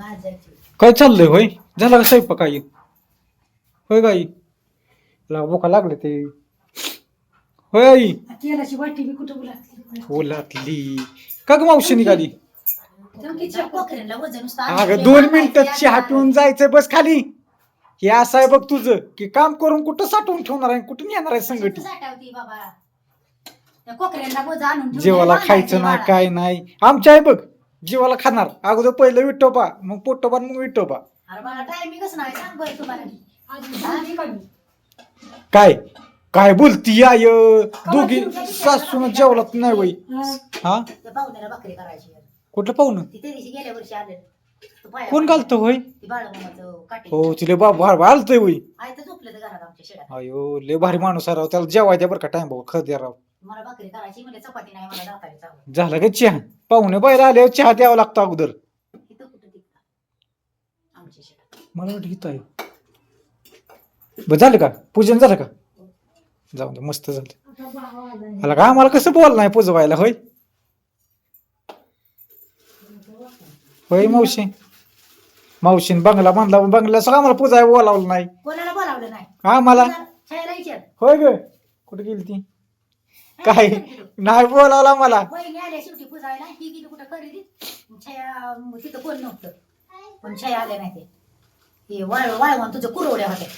काय चाललंय होय? झाला का स्वयंपाक आई? होय का आई? ला बोका लागले ते. होय आई? तेलाची वाटी बी कुठं लागली ओलातली का ग मावशी निघाली? कोकऱ्यांना वजन नुसतं अगं. दोन मिनिटात पिऊन जायचंय बस खाली. हे असं आहे बघ तुझं की काम करून कुठं साठवून ठेवणार आहे कुठून येणार आहे कशाचं संगठी साठावती बाबा? त्या कोकऱ्यांना वजन आणून ठेवलंय, जेवाला मला खायचं नाही काय नाही. आमच्या आहे बघ जीवाला खाणार. अगोदर पहिलं विठोबा मग पोटोबा मग विठोबा. अरे मला टायमिंगच नाही सांग बरं तुम्हाला काय? काय बोलती आय दोघी सासून जेवलात नाही वय हा. त्या पाहुण्याला भाकरी करायची. कुठलं पाहुणं? ती त्या दिवशी गेल्या वर्षी आले तो पाया कोण घालतं होय? ती बाळमामाचं काटे हो तिले बाबा आलतय वय आई तर झोपलं तर घरात आमच्या शेडात अयो लय भारी माणूस आहे राव. त्याला जेवायच्या बरं का टाइम भाऊ खर द्या राव. मला भाकरी करायची म्हणजे चपाती नाही मला दातारी चावलं झालं का चहा? पाहुणे बाहेर आल्यावर चहा द्यावा लागतो अगोदर. मला वाटतं इथं आहे. बरं झालं का? पूजन झालं का? जाऊ दे मस्त झालं. आला का? आम्हाला कसं बोल नाही पुजवायला होय? होय मावशी. मावशीन बंगला बांधला बंगला सगळं आम्हाला पुजाय बोलावलं नाही. कोणाला बोलावलं नाही? आम्हाला? होय ग. कुठे गेली ती? काय नाही बोलावला मला. बहिणी आल्या शेवटी पुजायला. ही गेली कुठं खरेदी? छया तिथं कोण नव्हतं. पण छया आल्या नाही ते हे वाळ वाळवण तुझं कुरवड्या होत्या.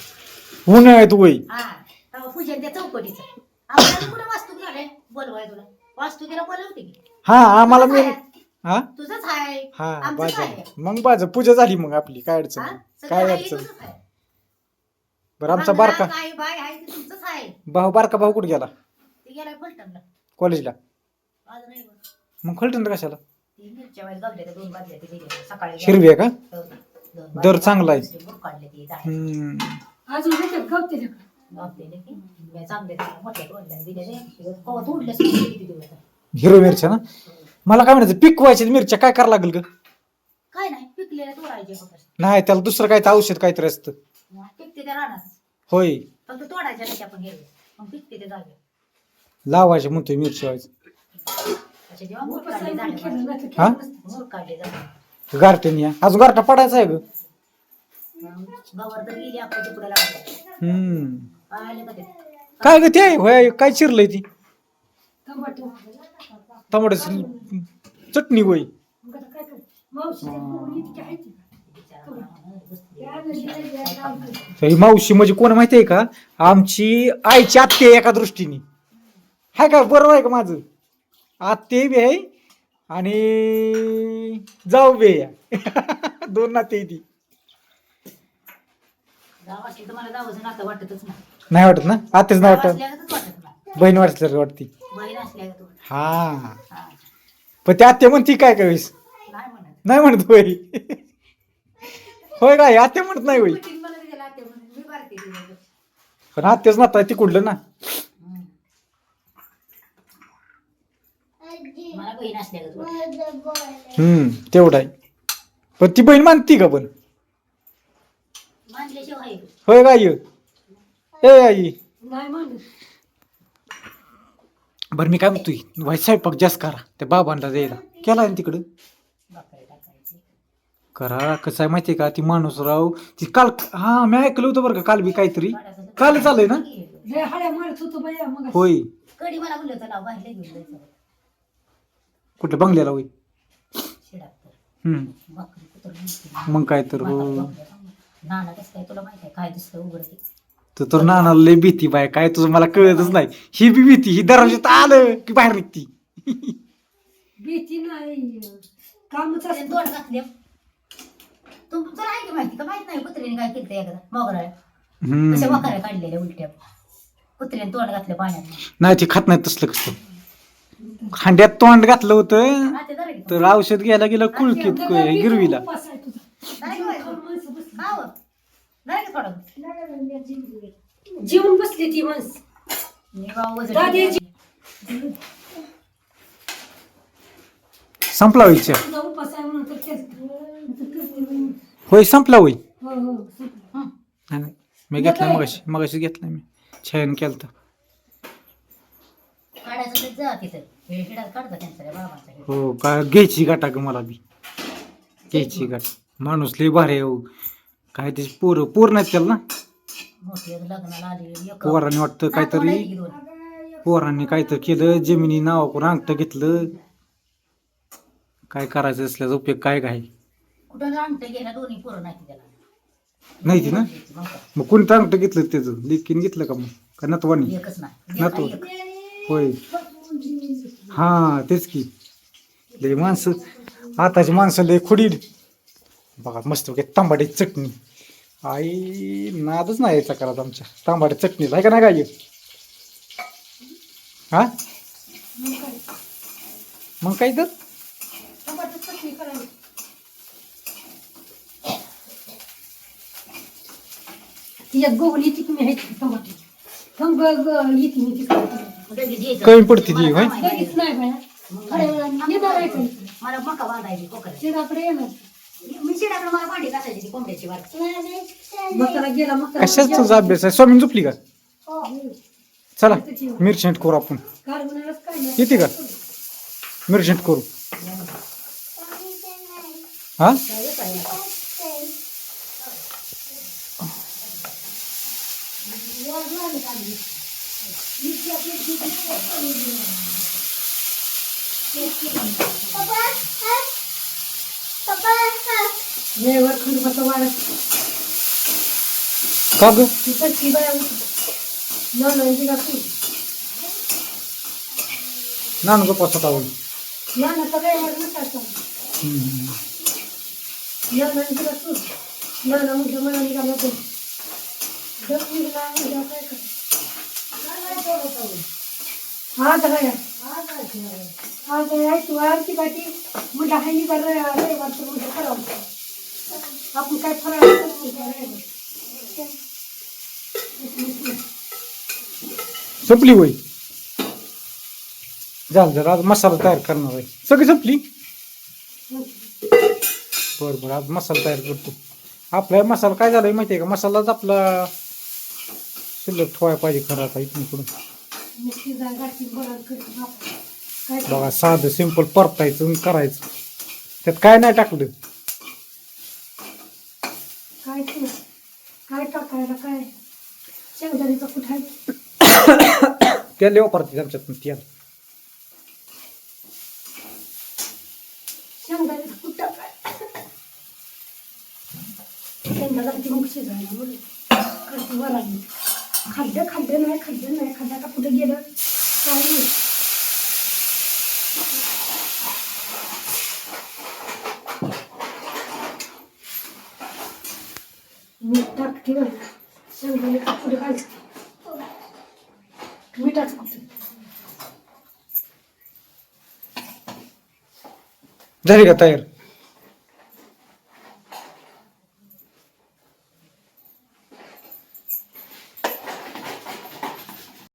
उन्हाळ्यात वय हा तेव्हा पूजन त्या चौकटीचं. आपल्याला कुठं वास्तू झालंय? बोलवाय तुला. वास्तू केला बोलवते की? हा आम्हाला मी. हा? तुझंच आहे. हा आमचं बाजा काय आहे? मग बाजा पूजा झाली मग आपली. काय अडचण हा? नाही. सगळं काय आहे, अडचण तुझंच आहे. बरं आमचा बंगला, बारका काय बाय आहे ते तुमचंच आहे. भाऊ बारका भाऊ कुठे गेला? गेलाय फलटणला. कॉलेजला? आज नाही बघ. मग खलटण कशाला? ती मिरच्या वेळेस गावल्या त्या दोन बादल्या ते दिल्या सकाळी हिरवी आहे का? दोन दर. चांगला आहे. काढली ती दहा. हम्म. अजून त्याच्यात गवते गावलेले की? मी चांगले ते. मोठ्या टोळल्या दिलेले कवा तोडलं किती दिवस? हिरवी मिरच्या ना? मला काय म्हणायचं पिकवायच्या मिरच्या काय करावं लागेल ग? काय नाही पिकलेले तोडायचे फक्त. नाही त्याला दुसरं काय तर औषध काहीतरी असतं. पिकते ते राहणार होय. फक्त तोडायच्या नाही आपण हिरवे मग पिकते ते जागे लावायचे म्हणतोय मिरची व्हायचं हा? मूर काढले जाते या. अजून गारटा पडायचा आहे ग. गवर तर हम्म. ते काय ग ते? होय काय चिरलंय ती? टमाट्याची चटणी होय. मावशी म्हणजे कोण माहिती आहे का? आमची आईची आत्ते आहे एका दृष्टीने. हाय का बरोबर आहे का माझं? आत्ते बी आहे आणि जाऊ बी आहे. दोन नाते ती. नाही. वाटत ना? आत्तेच नाही गाव वाटत? बहीण वाटत. वाटती. हा. पण ते आत्ते म्हणती काय काय वेळेस नाही म्हणत. होय. होय काय आत्ते म्हणत नाही होय. पण आत्या नातं आहे तिकडलं ना? मला बहीण. हम्म तेवढं आहे. पण ती बहीण मानती का पण? मानल्याशिवाय आहे. होय का आई? ए आई. नाही मानत. बरं मी काय म्हणतोय? व्हाय स्वयंपाक जास्त करा. त्या बाबांना द्यायला. केला ना तिकडं? भाकरी टाकायची. करा. कसं आहे माहितीये का? ती माणूस राव ती काल हा मी ऐकलं होतं बरं का काल बी काहीतरी. काल चाललंय ना? लय हाड्या मारत होतो बाया मग होय. कडी मला बोललं होतं नाव बाहेर घेऊन जायचं. कुठल्या बंगल्याला हम्म. कुठं मग काय तर हो. नाना कसं काय तुला माहीत आहे? काय दिसतं उघड ते तर तर नाना लय भीती बाय. काय तुझं मला कळतच नाही. ही बी भीती. ही दरवाजात आलं की बाहेर निघती. भीती नाही. कामच असतं. तोंड घातले. आहे की माहिती का? माहीत नाही. कुत्र्याने काय केलं एकदा? मोगरा कशा हम्म वखाऱ्या काढलेल्या उलट्या? कुत्र्याने तोंड घातलं पाण्यात. नाही ते खात नाही तसलं कसं? खांड्यात तोंड घातलं होतं. तर औषध घ्यायला गेलं कुळकीत गिरवीला. बसली. ती माणस. संपला केलं. होय संपला होय हो हो. मी घेतला मगाशी. मगाशी घेतला मी. छान केलं तर हे का घ्यायची गाठा ग मला बी? घ्यायची गाठ माणूस लय भारी आहे हो. काय त्याची पोरं पोर नाहीत त्याला ना? पोरांनी वाटतं काहीतरी की. पोरांनी काहीतरी केलं जमिनी नावाकडून अंगठं घेतलं. काय करायचं असल्याचा उपयोग काय काय? कुठं आणतं गेला दोन्ही पोरं नाही त्याला. नाही ती ना? मग कोणतं अंगठं घेतलं त्याचं? लेकीन घेतलं का मग? का नतवानी? एकच नाही. नातू. होय. हा तेच की. लय माणसं. आताची माणसं लय खुडील. बघा मस्त तांबाडी चटणी. आई नादच नाही यायचा करत आमच्या. तांबाडी चटणी आहे का नाही काय हा? मग काय तर? गोवली चटणी आहे तिकडे कमी पडते ती, होय? लगेच नाही बाया. थोड्या वेळाने येणार आहे का इकडे? मला मका बांधायची कोकराची शेताकडे येणार मी शिडाकडे मला भांडी घासायची ती कोंबड्याची वाट. मसाला गेला मसाला कशाच तुझा अभ्यास आहे? स्वामीन झोपली का? चला मिरचेंट करू आपण. कारबोनालाच काय नाही. येते का? मिरचेंट करू. हा? वेळेवर खरबसं वाढत का ग तिथं ती बाया न नाही नान होईल या ना तर वेळेवर नसायचं या नाही दिला तू या ना म्हणजे मला निघाला तो काय कर आज काय आज संपली होय? झालं जर आज मसाला तयार करणार आहे. सगळी संपली बरं बरं आज मसाला तयार करतो. आपला मसाला काय झालाय माहिती आहे का? मसालाच आपला शिल्लक ठेवायला पाहिजे खरं आता इथून. काय बघा साधं सिंपल परतायचं करायचं. त्यात काय नाही टाकलं. काय काय टाकायला काय? शेंगदाणीचा कुठं त्याला वापरते आमच्यात तेल शेंगदाणीचा कुठं टाकाय शेंगाला ती मग शिजायला म्हणून करते वरांनी खाल्लं खाल्लं नाही खाल्लं नाही खाल्लं का कुठं गेलं. काय नाही मीठ टाकते शेंगदाणे का घालते मिठाचं कुठं झाली का तयार?